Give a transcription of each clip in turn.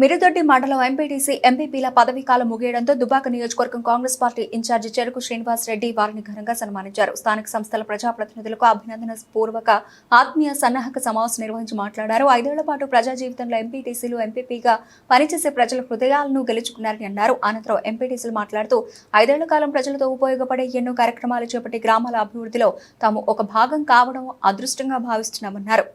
మిరుదొడ్డి మండలం ఎంపీటీసీ ఎంపీపీల పదవీ కాలం ముగియడంతో దుబాక నియోజకవర్గం కాంగ్రెస్ పార్టీ ఇన్ఛార్జి చెరుకు శ్రీనివాస్ రెడ్డి వారిని ఘనంగా సన్మానించారు. స్థానిక సంస్థల ప్రజాప్రతినిధులకు అభినందన పూర్వక ఆత్మీయ సన్నాహక సమావేశం నిర్వహించి మాట్లాడారు. ఐదేళ్ళ పాటు ప్రజా జీవితంలో ఎంపీటీసీలు ఎంపీపీగా పనిచేసే ప్రజల హృదయాలను గెలుచుకున్నారని అన్నారు. అనంతరం ఎంపీటీసీలు మాట్లాడుతూ ఐదేళ్ళ కాలం ప్రజలతో ఉపయోగపడే ఎన్నో కార్యక్రమాలు చేపట్టి గ్రామాల అభివృద్ధిలో తాము ఒక భాగం కావడం అదృష్టంగా భావిస్తున్నామన్నారు.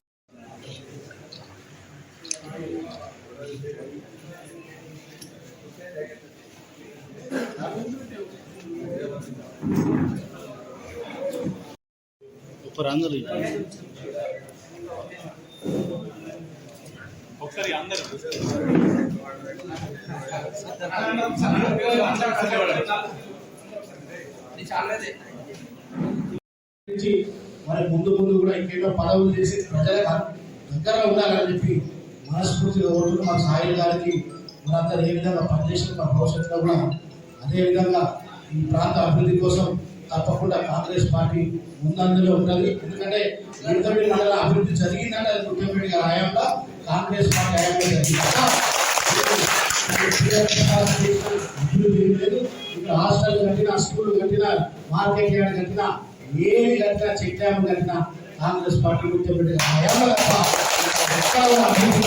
ఇప్పుడు అందరూ ఒకసారి అందరూ. మరి ముందు ముందు కూడా ఇంకేదో పదవులు చేసి ప్రజలకు దగ్గర ఉండాలని చెప్పి మనస్ఫూర్తిగా ఓటును మా సాయి గారికి మనందరూ ఏ విధంగా పనిచేసిన మా భవిష్యత్తులో కూడా అదేవిధంగా ఈ ప్రాంత అభివృద్ధి కోసం తప్పకుండా కాంగ్రెస్ పార్టీ ముందందులో ఉన్నది ఎందుకంటే ఎంతమంది మండల అభివృద్ధి జరిగిందంటే అది ముఖ్యమంత్రి గారి హయాంలో కాంగ్రెస్ పార్టీ హయాంలో జరిగింది అభివృద్ధి ఇక్కడ హాస్టల్ కట్టినా స్కూల్ కట్టినా మార్కెట్ యార్డ్ కట్టినా ఏది కట్టినా చెక్ డ్యామ్ కట్టినా కాంగ్రెస్ పార్టీ ముఖ్యమంత్రి గారి హయాంలో తప్ప అభివృద్ధి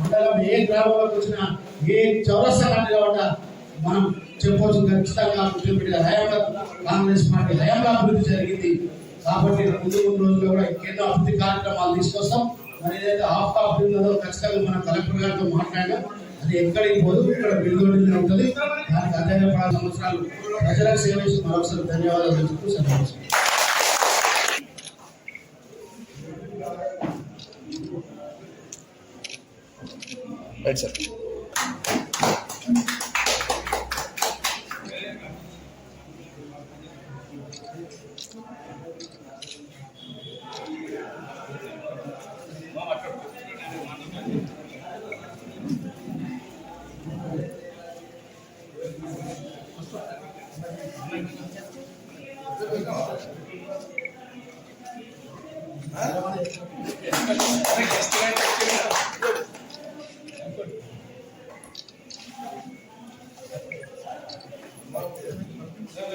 మండలం ఏ గ్రామంలోకి వచ్చినా ఏ చౌరస్తా కట్టినా కూడా మనం చెప్పవచ్చు ఖచ్చితంగా ముఖ్యమంత్రి హయాంలో కాంగ్రెస్ పార్టీ హయాంలో అభివృద్ధి జరిగింది కాబట్టి ముందు ముందు రోజుల్లో కూడా ఇంకెన్నో అభివృద్ధి కార్యక్రమాలు తీసుకొస్తాం మరి ఏదైతే హాఫ్ ఆఫ్ ఉందో ఖచ్చితంగా మనం కలెక్టర్ గారితో మాట్లాడాం అది ఎక్కడికి పోదు ఇక్కడ బిల్లులోనే ఉంటుంది దానికి అదే సంవత్సరాలు ప్రజలకు సేవ చేసి మరొకసారి ధన్యవాదాలు చెప్తూ ரைட் சார் Gracias.